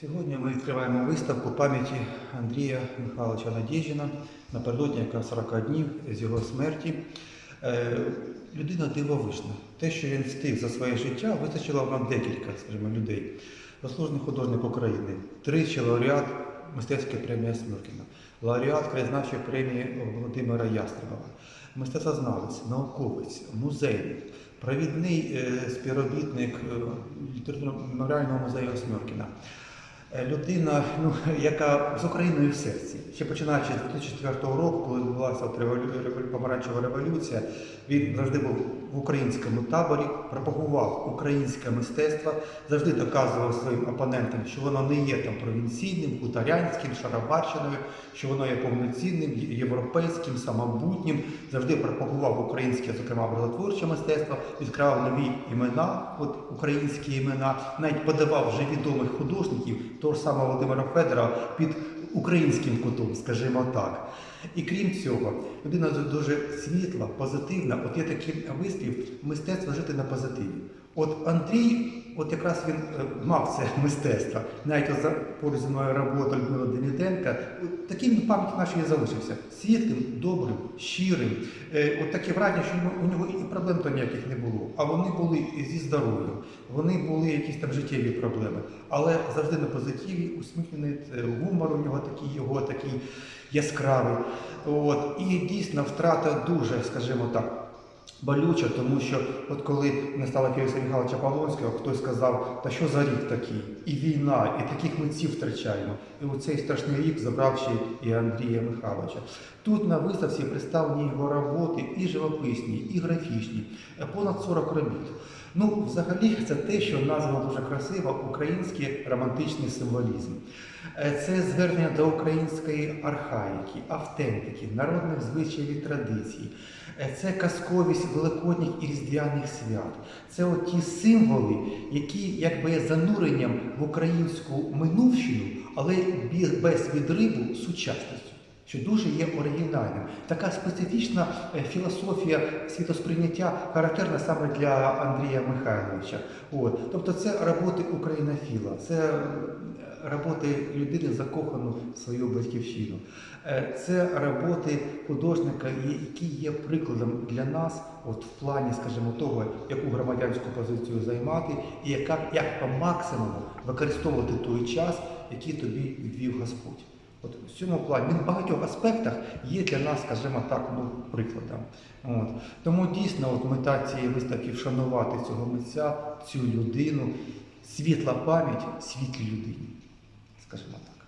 Сьогодні ми відкриваємо виставку пам'яті Андрія Михайловича Надєжіна напередодні якраз 40 днів з його смерті. Е, Людина дивовижна. Те, що він встиг за своє життя, вистачило нам декілька, скажімо, людей. Заслужений художник України, тричі лауреат мистецької премії Сміркіна, лауреат краєзнавчої премії Володимира Ястребова, мистецтвознавець, науковець, музейник, провідний е, співробітник е, літературно-меморіального музею Сміркіна. Е, Людина, ну, яка з Україною в серці. Ще починаючи з 2004 року, коли відбулася помаранчева революція, він завжди був в українському таборі, пропагував українське мистецтво, завжди доказував своїм опонентам, що воно не є там провінційним, хуторянським, шарабарщиною, що воно є повноцінним, європейським, самобутнім, завжди пропагував українське, зокрема образотворче мистецтво, відкривав нові імена, от українські імена, навіть подавав вже відомих художників, того ж самого Володимира Федора, під українським кутом, скажімо так. І крім цього, людина дуже світла, позитивна. От є такий вислів мистецтво жити на позитиві. От Андрій, от якраз він е, мав це мистецтво. Навіть за поруч зі мною робота Людмила Деміденка, от таким пам'яті нашій і залишився. Світлим, добрим, щирим. Е, От таке враження, що у нього і проблем то ніяких не було. А вони були зі здоров'ям, вони були якісь там життєві проблеми. Але завжди на позитиві, усміхнений е, гумор у нього такий, його такий яскравий. От. І дійсно втрата дуже, скажімо так, болюча, тому що от коли не стало Філіса Михайловича Павлонського, хтось сказав, та що за рік такий? І війна, і таких митців втрачаємо. І у цей страшний рік забрав ще і Андрія Михайловича. Тут на виставці представлені його роботи і живописні, і графічні, е, понад 40 робіт. Ну, взагалі, це те, що названо дуже красиво український романтичний символізм. Е, Це звернення до української архаїки, автентики, народних звичаїв і традицій. Е, Це казковість великодніх і різдвяних свят. Це от ті символи, які якби є зануренням в українську минувщину, але без відриву сучасністю. Що дуже є оригінальним. Така специфічна е, філософія світосприйняття характерна саме для Андрія Михайловича. От. Тобто це роботи українофіла, це е, роботи людини, закохану в свою батьківщину. Е, Це роботи художника, які є прикладом для нас, от в плані, скажімо, того, яку громадянську позицію займати, і яка, як по максимуму використовувати той час, який тобі відвів Господь. От в цьому плані він в багатьох аспектах є для нас, скажімо так, ну, прикладом. От. Тому дійсно от мета цієї виставки вшанувати цього митця, цю людину, світла пам'ять світлій людині, скажімо так.